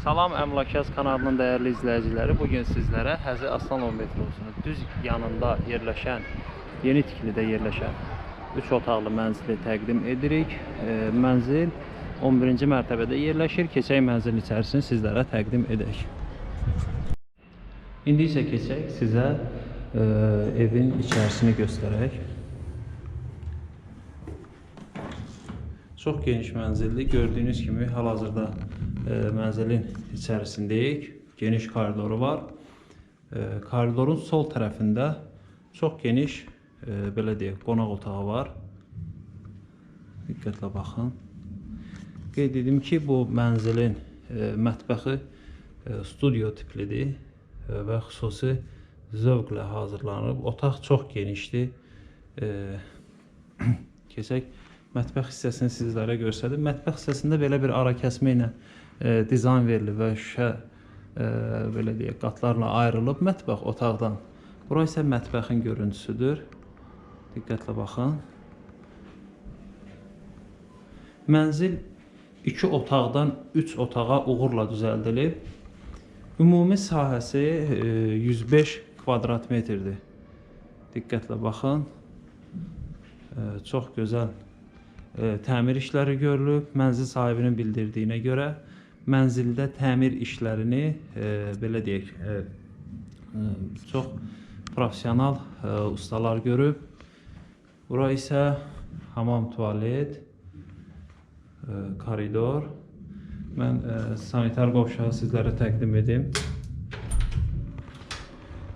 Salam Əmlakaz kanalının dəyərli izləyiciləri. Bu gün sizlərə Həzi Aslanov metrosunun düz yanında yerləşən, yeni tikilidə yerləşən 3 otaqlı mənzili təqdim edirik. E, mənzil 11-ci mərtəbədə yerləşir. Keçək mənzilin içərisini sizlərə təqdim edək. İndi isə keçək sizə e, evin içərisini göstərək. Çox geniş mənzilli. Gördüyünüz kimi hal-hazırda mənzilin içərisindəyik. Geniş koridoru var. Koridorun sol tərəfində çox geniş e, belə deyək, qonaq otağı var. Diqqətlə baxın. Qeyd edim ki, bu mənzilin e, mətbəxi e, studio tiplidir və xüsusi zövqlə hazırlanıb. Otaq çox genişdir. Keçək mətbəx hissəsini sizlərə göstərdim. Mətbəx hissəsində belə bir ara kəsmə ilə e, dizayn verilib və şüşə e, belə deyək, qatlarla ayrılıb mətbəx otaqdan. Bura isə mətbəxin görüntüsüdür. Diqqətlə baxın. Mənzil 2 otaqdan 3 otağa uğurla düzəldilib. Ümumi sahəsi e, 105 kvadrat metrdir. Diqqətlə baxın. E, Çox gözəl e, təmir işləri görülüb. Mənzil sahibinin bildirdiyinə görə mənzildə təmir işlərini e, belə deyək, e, e, çox professional e, ustalar görüb. Bura isə hamam, tualet, e, koridor. Mən e, sanitar qovşağı sizlərə təqdim edim.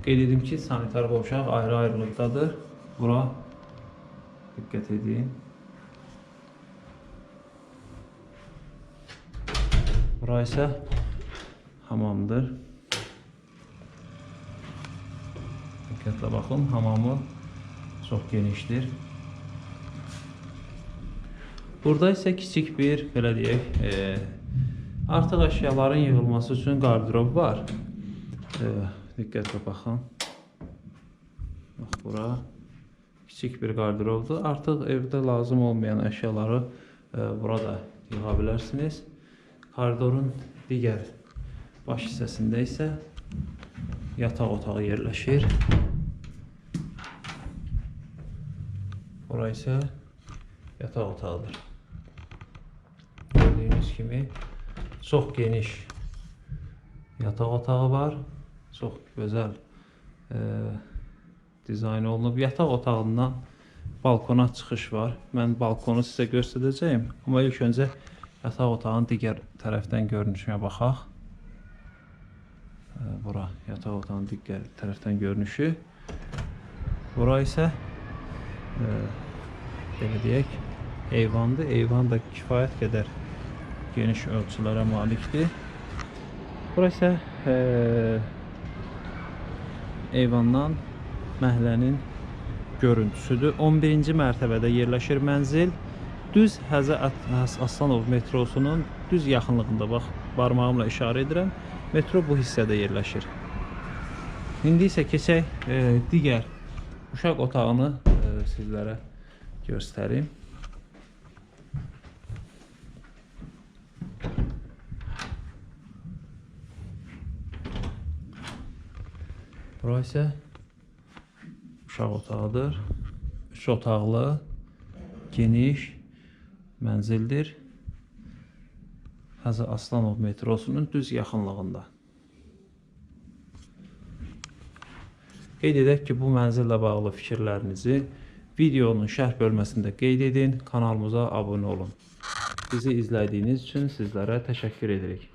Qeyd edim ki, sanitar qovşaq ayrı-ayrılıqdadır. Bura diqqət edin. Bura isə hamamdır. Diqqətlə baxın, hamamı çox genişdir. Burada isə kiçik bir, belə deyək, e, artıq əşyaların yığılması üçün qardırob var. E, diqqətlə baxın. Bax bura kiçik bir qardırobdur. Artıq evdə lazım olmayan əşyaları e, burada yığa bilərsiniz. Koridorun digər baş hissəsində isə yataq otağı yerləşir. Bura isə yataq otağıdır. Gördüyünüz kimi çox geniş yataq otağı var. Çox gözəl e, dizayn olunub. Yataq otağından balkona çıxış var. Mən balkonu sizə göstərəcəyim. Amma ilk öncə yataq otağının digər tərəfdən görünüşünə baxaq. Bura yataq otağının digər tərəfdən görünüşü. Bura isə belə deyək, eyvandır. Eyvan da kifayət qədər geniş ölçülərə malikdir. Bura isə e, eyvandan məhəllənin görüntüsüdür. 11-ci mərtəbədə yerləşir mənzil. Düz Həzə Aslanov metrosunun düz yaxınlığında bax barmağımla işarə edirəm. Metro bu hissədə yerləşir. İndi isə keçək e, digər uşaq otağını e, sizlərə göstərim. Bura isə uşaq otağıdır. Üç otaqlı, geniş mənzildir. Həzə Aslanov metrosunun düz yaxınlığında. Qeyd edək ki, bu mənzillə bağlı fikirlərinizi videonun şərh bölməsində qeyd edin, kanalımıza abunə olun. Bizi izlədiyiniz üçün sizlərə təşəkkür edirik.